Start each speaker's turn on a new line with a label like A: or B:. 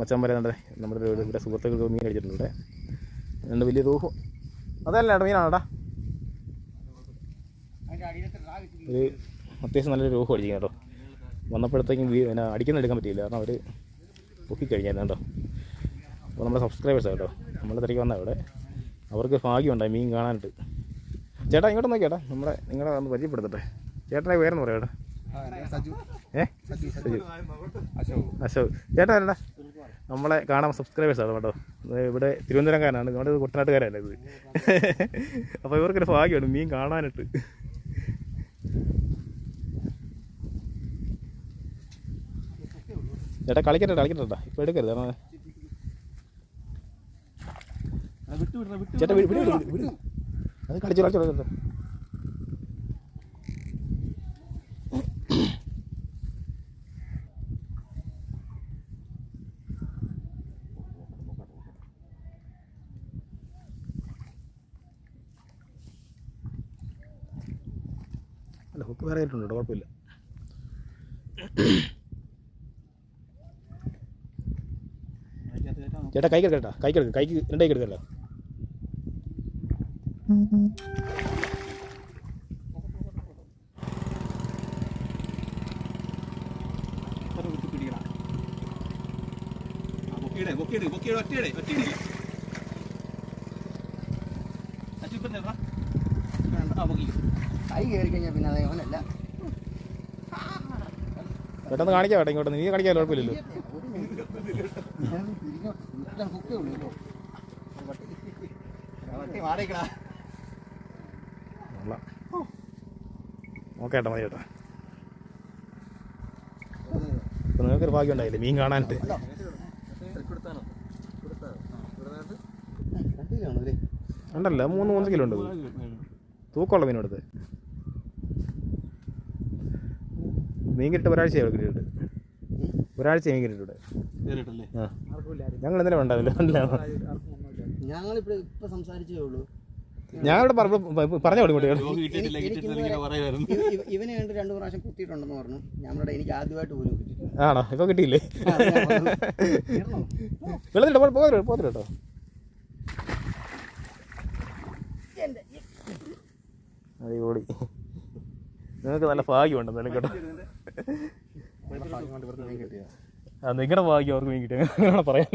A: മച്ചാൻ വരെ നമ്മുടെ ഒരു ഇവിടെ സുഹൃത്തുക്കൾക്ക് മീൻ അടിച്ചിട്ടുണ്ട്. രണ്ട് വലിയ തൂഹു. അതല്ല ഏട്ടാ മീനാണോടാ ഒരു അത്യാവശ്യം നല്ലൊരു രൂഹം അടിക്കും കേട്ടോ. വന്നപ്പോഴത്തേക്കും വീ പിന്നെ അടിക്കുന്ന എടുക്കാൻ പറ്റിയില്ല. കാരണം അവർ പൊക്കിക്കഴിഞ്ഞായിരുന്നു കേട്ടോ. അപ്പോൾ നമ്മുടെ സബ്സ്ക്രൈബേഴ്സാണ് കേട്ടോ. നമ്മളെ തിരക്ക് വന്നാൽ അവിടെ അവർക്ക് ഭാഗ്യമുണ്ടായി മീൻ കാണാനായിട്ട്. ചേട്ടാ ഇങ്ങോട്ട് നോക്കിയേട്ടാ. നമ്മുടെ നിങ്ങളെ ഒന്ന് പരിചയപ്പെടുത്തട്ടെ. ചേട്ടനെ പേരെന്ന് പറയാം ഏ? സജു അശോക്. ചേട്ടാ നമ്മളെ കാണാൻ സബ്സ്ക്രൈബേഴ്സാണ് കേട്ടോ. ഇത് ഇവിടെ തിരുവനന്തപുരംകാരനാണ്. നമ്മുടെ കുട്ടനാട്ടുകാരല്ല ഇത്? അപ്പോൾ ഇവർക്കൊരു ഭാഗ്യമാണ് മീൻ കാണാനിട്ട് ചേട്ടാ കളിക്കട്ടെ കളിക്കട്ടെ ഇപ്പോൾ എടുക്കരുത് കാരണം ചേട്ടാ വിട് വിട് വിട് വിട്. അത് കളിച്ചു കളിച്ചു കളിച്ചു. അല്ല ഹുക്ക് വേറെ ആയിട്ടുണ്ട് കുഴപ്പമില്ല. ചേട്ടാ കൈക്ക് എടുക്കട്ടാ കൈക്ക് എടുക്ക കൈക്ക് രണ്ട് കൈക്ക് എടുക്കല്ലോ
B: ഒറ്റ ഒറ്റ പൊക്കിയിടെ അച്ഛൻ ഇപ്പം ചേട്ടാ
C: കൈ കയറി കഴിഞ്ഞാൽ പിന്നെ അത് അവനല്ല
A: പെട്ടെന്ന് കാണിക്കാം കേട്ടോ ഇങ്ങോട്ട്. നീ കാണിക്കാൻ കുഴപ്പമില്ലല്ലോ. ഓക്കെ ഏട്ടാ മതി ചേട്ടാ ഇപ്പം നിങ്ങൾക്കൊരു ഭാഗ്യം ഉണ്ടായില്ലേ മീൻ
C: കാണാനിട്ട്
A: ഉണ്ടല്ലോ മൂന്ന് മൂന്ന് കിലോ ഉണ്ട്. തൂക്കമുള്ള മീൻ എടുത്ത് മീൻ കിട്ടിട്ട് ഒരാഴ്ചയായി കിട്ടിയിട്ട് ഒരാഴ്ച മീൻ
B: കിട്ടിയിട്ടുണ്ട്
A: ആ ഞങ്ങൾ ഇന്നലെ ഉണ്ടാവില്ല
C: ഞങ്ങളിപ്പോ ഇപ്പൊ സംസാരിച്ചേ ഉള്ളൂ
A: പറഞ്ഞു
C: ഇവനെ കണ്ട് രണ്ടു പ്രാവശ്യം കുത്തിയിട്ടുണ്ടെന്ന് പറഞ്ഞു ഞങ്ങളുടെ എനിക്ക് ആദ്യമായിട്ട് പോലും
A: ആണോ ഇപ്പൊ കിട്ടിയില്ലേ വെള്ളത്തിട്ടോ? പോകരുത് പോകരുത് കേട്ടോ അടിപൊളി നിങ്ങൾക്ക് നല്ല ഭാഗ്യമുണ്ട് എന്തായാലും കേട്ടോ. നിങ്ങളുടെ ഭാഗ്യം അവർക്ക് മീൻ കിട്ടിയ? പറയാൻ.